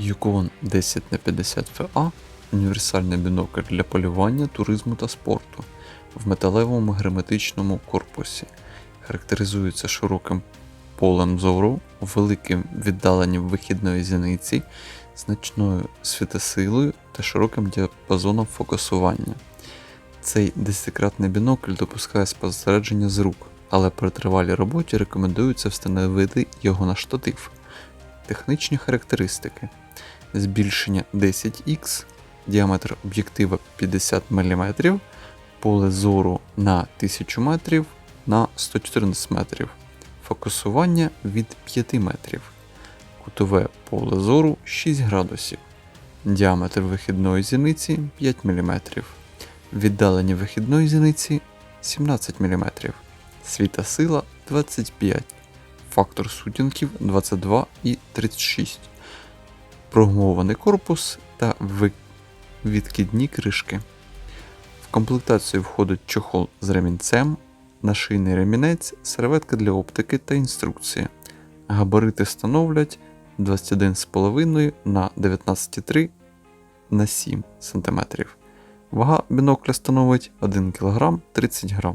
Yukon 10х50VA універсальний бінокль для полювання, туризму та спорту в металевому герметичному корпусі. Характеризується широким полем зору, великим віддаленням вихідної зіниці, значною світосилою та широким діапазоном фокусування. Цей десятикратний бінокль допускає спостереження з рук, але при тривалій роботі рекомендується встановити його на штатив. Технічні характеристики: збільшення 10х, діаметр об'єктива 50 мм, поле зору на 1000 метрів на 114 метрів, фокусування від 5 метрів, кутове поле зору 6 градусів, діаметр вихідної зіниці 5 мм, віддалення вихідної зіниці 17 мм, світа сила 25 фактор сутінків 22 і 36, прогумований корпус та відкидні кришки. В комплектацію входить чохол з ремінцем, нашийний ремінець, серветка для оптики та інструкція. Габарити становлять 21,5 на 19,3 на 7 см. Вага бінокля становить 1 кг 30 г.